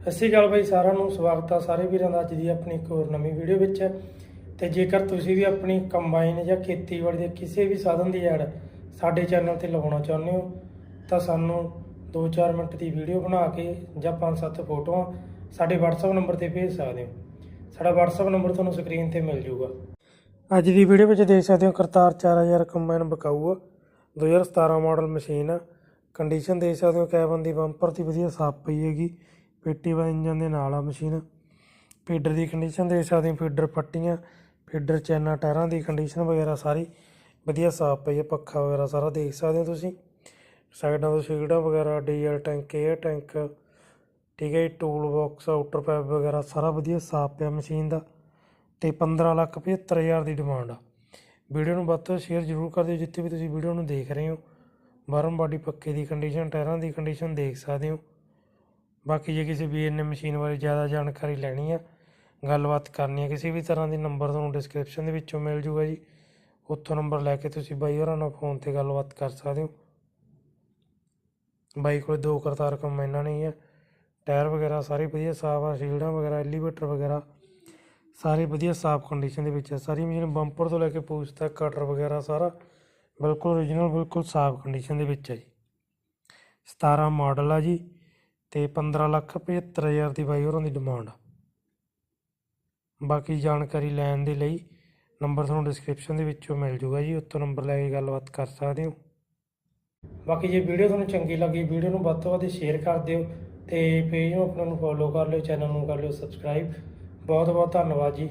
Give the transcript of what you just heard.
ਸਤਿ ਸ਼੍ਰੀ ਅਕਾਲ ਬਾਈ, ਸਾਰਿਆਂ ਨੂੰ ਸਵਾਗਤ ਆ ਸਾਰੇ ਵੀਰਾਂ ਦਾ ਅੱਜ ਦੀ ਆਪਣੀ ਇੱਕ ਹੋਰ ਨਵੀਂ ਵੀਡੀਓ ਵਿੱਚ। ਤੇ ਜੇਕਰ ਤੁਸੀਂ ਵੀ ਆਪਣੀ ਕੰਬਾਈਨ ਜਾਂ ਖੇਤੀਬਾੜੀ ਦੇ ਕਿਸੇ ਵੀ ਸਾਧਨ ਦੀ ਐਡ ਸਾਡੇ ਚੈਨਲ ਤੇ ਲਗਾਉਣਾ ਚਾਹੁੰਦੇ ਹੋ, ਤਾਂ ਸਾਨੂੰ 2-4 ਮਿੰਟ ਦੀ ਵੀਡੀਓ ਬਣਾ ਕੇ ਜਾਂ 5-7 ਫੋਟੋਆਂ ਸਾਡੇ WhatsApp ਨੰਬਰ ਤੇ ਭੇਜ ਸਕਦੇ ਹੋ। ਸਾਡਾ WhatsApp ਨੰਬਰ ਤੁਹਾਨੂੰ ਸਕਰੀਨ ਤੇ ਮਿਲ ਜਾਊਗਾ ਅੱਜ ਦੀ ਵੀਡੀਓ ਵਿੱਚ ਦੇਖ ਸਕਦੇ ਹੋ ਕਰਤਾਰ 4000 ਕੰਬਾਈਨ ਬਕਾਊ ਆ 2017 ਮਾਡਲ ਮਸ਼ੀਨ ਆ। ਕੰਡੀਸ਼ਨ ਦੇਖ ਸਕਦੇ ਹੋ ਕੈਬਨ ਦੀ ਬੰਪਰ ਦੀ ਵਧੀਆ ਸਾਫ਼ ਪਈ ਹੈਗੀ। ਪੇਟੀ ਵਾਲਾ ਇੰਜਨ ਦੇ ਨਾਲ ਆ ਮਸ਼ੀਨ। ਫੀਡਰ ਦੀ ਕੰਡੀਸ਼ਨ ਦੇਖ ਸਕਦੇ ਹੋ, ਫੀਡਰ ਪੱਟੀਆਂ ਫੀਡਰ ਚੈਨਾ, ਟਾਇਰਾਂ ਦੀ ਕੰਡੀਸ਼ਨ ਵਗੈਰਾ ਸਾਰੀ ਵਧੀਆ ਸਾਫ਼ ਪਈ ਹੈ, ਪੱਖਾ ਵਗੈਰਾ ਸਾਰਾ ਦੇਖ ਸਕਦੇ ਹੋ ਤੁਸੀਂ। ਸਾਈਡਾਂ ਤੋਂ ਸੀਟਾਂ ਵਗੈਰਾ, ਡੀਜ਼ਲ ਟੈਂਕ 에ਅਰ ਟੈਂਕ, ਠੀਕ ਹੈ ਜੀ ਟੂਲ ਬਾਕਸ ਆਊਟਰ ਪੈਪ ਵਗੈਰਾ ਸਾਰਾ ਵਧੀਆ ਸਾਫ਼ ਪਿਆ ਮਸ਼ੀਨ ਦਾ। ਤੇ 15 ਲੱਖ 75 ਹਜ਼ਾਰ ਦੀ ਡਿਮਾਂਡ ਆ। ਵੀਡੀਓ ਨੂੰ ਵੱਧ ਤੋਂ ਸ਼ੇਅਰ ਜ਼ਰੂਰ ਕਰ ਦਿਓ, ਜਿੱਥੇ ਵੀ ਤੁਸੀਂ ਵੀਡੀਓ ਨੂੰ ਦੇਖ ਰਹੇ ਹੋ। ਬਾਰਮ ਬਾਡੀ ਪੱਕੇ ਦੀ ਕੰਡੀਸ਼ਨ ਟਾਇਰਾਂ ਦੀ ਕੰਡੀਸ਼ਨ ਦੇਖ ਸਕਦੇ ਹੋ। ਬਾਕੀ ਜੇ ਕਿਸੇ ਵੀਰ ਨੇ ਮਸ਼ੀਨ ਬਾਰੇ ਜ਼ਿਆਦਾ ਜਾਣਕਾਰੀ ਲੈਣੀ ਆ, ਗੱਲਬਾਤ ਕਰਨੀ ਆ, ਕਿਸੇ ਵੀ ਤਰ੍ਹਾਂ ਦੀ ਨੰਬਰ ਤੁਹਾਨੂੰ ਡਿਸਕ੍ਰਿਪਸ਼ਨ ਦੇ ਵਿੱਚੋਂ ਮਿਲ ਜੂਗਾ ਜੀ। ਉੱਥੋਂ ਨੰਬਰ ਲੈ ਕੇ ਤੁਸੀਂ ਬਾਈ ਹੋਰਾਂ ਨਾਲ ਫੋਨ ਤੇ ਗੱਲਬਾਤ ਕਰ ਸਕਦੇ ਹੋ। ਬਾਈ ਕੋਲ ਦੋ ਕਰਤਾਰ ਕੰਬਾਈਨਾਂ ਨਹੀਂ ਹੈ ਟਾਇਰ ਵਗੈਰਾ ਸਾਰੇ ਵਧੀਆ ਸਾਫ਼ ਆ, ਸ਼ੀਲਡਾਂ ਵਗੈਰਾ ਐਲੀਵੇਟਰ ਵਗੈਰਾ ਸਾਰੇ ਵਧੀਆ ਸਾਫ਼ ਕੰਡੀਸ਼ਨ ਦੇ ਵਿੱਚ ਆ। ਸਾਰੀ ਮਸ਼ੀਨ ਬੰਪਰ ਤੋਂ ਲੈ ਕੇ ਪੂਛ ਤੱਕ ਕਟਰ ਵਗੈਰਾ ਸਾਰਾ ਬਿਲਕੁਲ ਓਰੀਜਨਲ ਬਿਲਕੁਲ ਸਾਫ਼ ਕੰਡੀਸ਼ਨ ਦੇ ਵਿੱਚ ਹੈ ਜੀ। 17 ਮਾਡਲ ਆ ਜੀ। ਤੇ 15 ਲੱਖ 75 ਹਜ਼ਾਰ ਦੀ ਬਾਈ ਹੋਰਾਂ ਦੀ ਡਿਮਾਂਡ ਬਾਕੀ ਜਾਣਕਾਰੀ ਲੈਣ ਦੇ ਲਈ ਨੰਬਰ ਤੁਹਾਨੂੰ ਡਿਸਕ੍ਰਿਪਸ਼ਨ ਦੇ ਵਿੱਚੋਂ ਮਿਲ ਜੂਗਾ ਜੀ ਉੱਥੋਂ ਨੰਬਰ ਲੈ ਕੇ ਗੱਲਬਾਤ ਕਰ ਸਕਦੇ ਹੋ। ਬਾਕੀ ਜੇ ਵੀਡੀਓ ਤੁਹਾਨੂੰ ਚੰਗੀ ਲੱਗੀ, ਵੀਡੀਓ ਨੂੰ ਵੱਧ ਤੋਂ ਵੱਧ ਸ਼ੇਅਰ ਕਰ ਦਿਓ ਤੇ ਪੇਜ ਨੂੰ ਆਪਣਾ ਨੂੰ ਫੋਲੋ ਕਰ ਲਿਓ ਚੈਨਲ ਨੂੰ ਕਰ ਲਿਓ ਸਬਸਕ੍ਰਾਈਬ ਬਹੁਤ ਬਹੁਤ ਧੰਨਵਾਦ ਜੀ।